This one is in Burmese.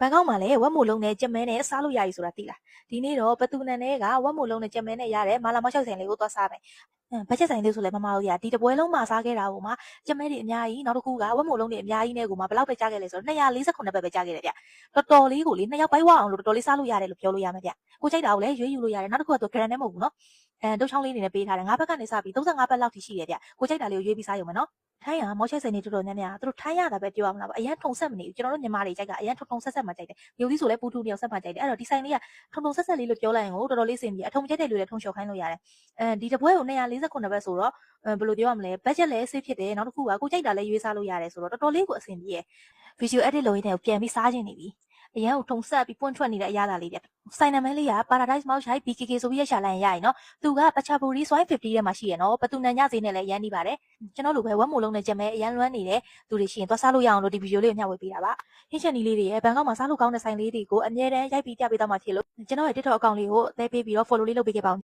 ဘန်ကောက်မှာလည်းဝက်မိုလုံးနဲ့ကြက်မဲနဲ့စားလို့ရပြီဆိုတာသိလားဒီနေ့တော့ဘသူနန်နဲ့ကဝက်မိုလုံးနဲ့ကြက်မဲနဲ့ရတယ်မာလာမောက်ချောက်ဆိုင်လေးကိုသွားစားမယ်အင်းဘတ်ချက်ဆိုင်လေးဆိုလဲမမတို့ရဒီတပွဲလုံးမှာစားခဲ့တာဟိုမှာကြက်မဲတွေအများကြီးနောက်တစ်ခုကဝက်မိုလုံးတွေအများကြီးနဲ့ကိုမှဘယ်လောက်ပဲကြားခဲ့လဲဆိုတော့248ဘတ်ပဲကြားခဲ့တယ်ဗျတော်တော်လေးကိုလေနှစ်ယောက်ပိုက်ဝအောင်လို့တော်တော်လေးစားလို့ရတယ်လို့ပြောလို့ရမယ်ဗျကိုကြိုက်တာကိုလည်းရွေးယူလို့ရတယ်နောက်တစ်ခုကသူဂရန်နဲ့မဟုတ်ဘူးနော်အဲတုတ်ချောင်းလေးနေနဲ့ပေးထားတယ်၅ဘက်ကနေစပြီး35ဘတ်လောက်ထိရှိတယ်ဗျကိုကြိုက်တာလေးကိုရွေးပြီးစားရုံပဲနော် ထိုင်းကမောက်ချက်ဆိုင်တွေတော်တော်များများသူတို့ထိုင်းရတာပဲပြောရမလားအရင်ထုံဆက်မနေဘူးကျွန်တော်တို့ညီမတွေကြိုက်ကအရင်ထုံထုံဆက်ဆက်မှကြိုက်တယ်မျိုးသီးဆိုလဲပူထူတယောက်ဆက်မှကြိုက်တယ်အဲ့တော့ဒီဆိုင်လေးကထုံထုံဆက်ဆက်လေးလို့ပြောလိုက်ရင်ကိုတော်တော်လေးစင်ပြီးအထုံကျက်တဲ့လူတွေထုံလျှော်ခိုင်းလို့ရတယ်အဲဒီတပွဲကို249ဘတ်ဆိုတော့ဘယ်လိုပြောရမလဲဘတ်ဂျက်လည်းဆေးဖြစ်တယ်နောက်တစ်ခုကကိုကြိုက်တာလည်းရွေးစားလို့ရတယ်ဆိုတော့တော်တော်လေးကိုအဆင်ပြေရယ် visual edit လုပ်ရင်းနဲ့ပြန်ပြီးစားခြင်းနေပြီ အရင်ကထုံဆက်ပြီးပွန့်ထွက်နေတဲ့အရာလာလေးပြဆိုင်နာမည်လေးက Paradise Mouse High BKK ဆိုပြီးရရှာလိုက်ရင်ရရင်နော်သူက Pachapuri Swine 50ထဲမှာရှိရနော်ဘသူနန်ညဈေးနဲ့လည်းရမ်းနေပါတယ်ကျွန်တော်လိုပဲဝက်မိုလုံးနဲ့ကြက်မဲအရန်လွမ်းနေတဲ့သူတွေရှိရင်သွားစားလို့ရအောင်လို့ဒီဗီဒီယိုလေးကိုမျှဝေပေးတာပါဟင်းချက်နီလေးတွေရဲ့ဘန်ကောက်မှာစားလို့ကောင်းတဲ့ဆိုင်လေးတွေကိုအမြဲတမ်းရိုက်ပြီးပြပေးတော့မှဖြစ်လို့ကျွန်တော်ရဲ့ TikTok အကောင့်လေးကိုအသေးပေးပြီးတော့ follow လေးလုပ်ပေးခဲ့ပါဦး